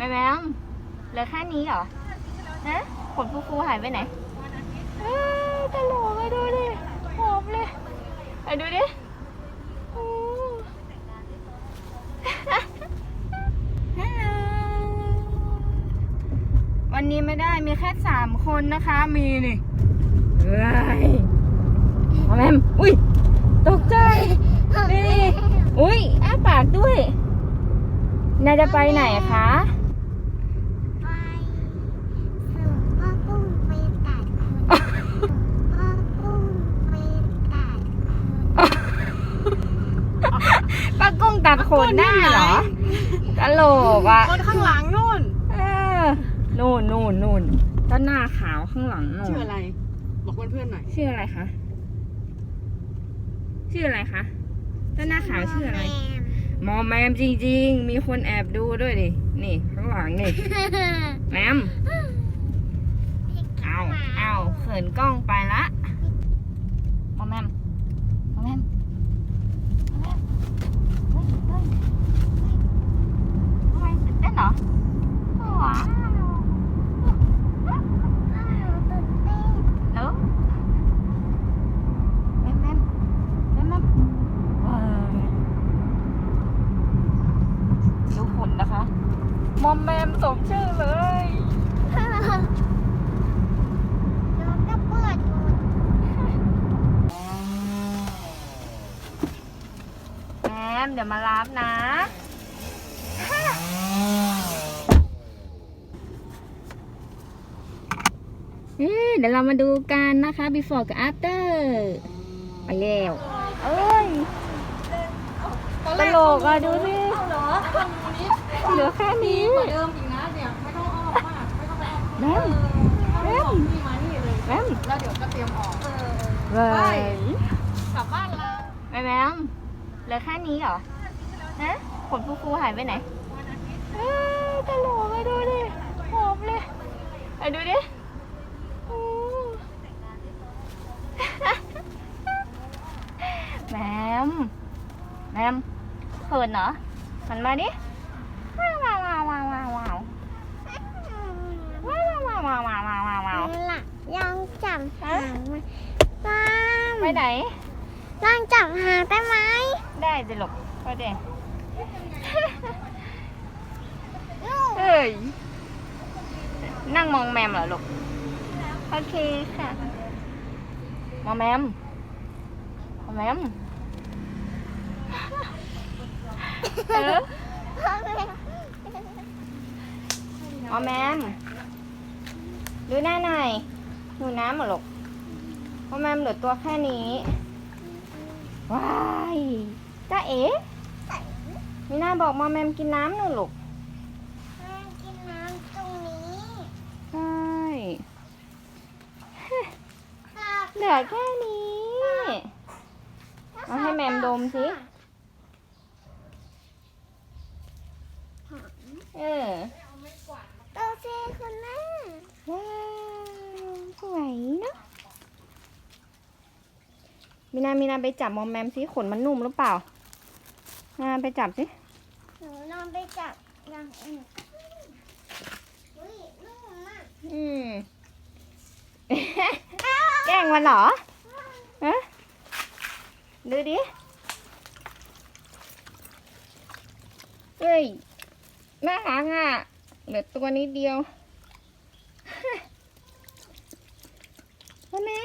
แม่แมมเหลือแค่นี้เหรอฮะขนฟูฟูๆหายไปไหนเอ้ยตลกอะดูดิหอมเลยเอาดูดิโอ้ฮัลโหลวันนี้ไม่ได้มีแค่สามคนนะคะ มีนี่เฮ้ยเอาแมมอุ้ย ตกใจนี่อุ้ยอ้าปากด้วยนายจะไปไหนคะ ไปส่งพ่อกุ้งไปตัดขนพ่อกุ้งไปตัดขน ป้ากุ้ง ตัดขนได้เหรอตลกอะคนข้างหลังนู่นเออนู่นนู่นนู่นต้นหน้าขาวข้างหลังนู่ชื่อนอะไร บอกเพื่อนๆหน่อยชื่ออะไรคะชื่ออะไรคะต้นหน้าขาวชื่ออะไรมอมแมมจริง ๆ มีคนแอบดูด้วยดิ นี่ข้างหลังนี่แมมเอาเอาเขินกล้องไปละมอมแมมมอมแมมมอมแมมเฮ้ยเฮ้ยเฮ้ยทำไมตื่นเต้นเหรอว้าวแล้วแมมแมมแมมแมมว้าวดูหุ่นนะคะ มอมแมมสมชื่อเลยแล้วก็เปิดหมดแอมเดี๋ยวมารับนะ เอ๊ะเดี๋ยวเรามาดูกันนะคะ before กับ after ไปแล้วเอ้ยตลกอะดูสิเหรอ เหลือแค่นี้กว่าเดิมอีกนะเดี๋ยวไม่ต้องอ้อมมากไม่ต้องไปอ้อมแม่มแม่นี่มานี่เลยแม่มแล้วเดี๋ยวก็เตรียมออกเว้ไปยกลับบ้านเราแม่แม่มเหลือแค่นี้เหรอฮะขนฟูฟูๆหายไปไหนเอ้ยตลกอะดูดิหอมเลยเอาดูดิอู้แมมแมมเขินเหรอหันมาดิว้าวว้าวว้าวว้าวว้าวว้าวว้าวว้าวว้าวว้าวว้าวว้าวล่ะลองจับหางมันป้าไปไหนลองจับหางได้ไหมได้สิลูกไปเด็เอ้ยนั่งมองแมมเหรอลูกโอเคค่ะมองแมมมองแมมเออมองแมม ดูหน้าหน่อยดูน้ำเหรอลูกมองแมมเหลือตัวแค่นี้ ว้ายจ้าเอ๋มีน่าบอกมอมแมมกินน้ำหน่อยลูกแม่กินน้ำตรงนี้ใช่ค่ะเหลือแค่นี้เอาให้แมมดมสิเออ มีนามีนาไปจับมอมแมมสิขนมันนุ่มหรือเปล่าอ่าไปจับสิหนูลองไปจับอย่างอื่นอุ้ยนุ่มมากอืม แกล้งมันเหรอฮะดูดิเฮ้ยน่ารักอะเหลือตัวนี้เดียวพ่อแม่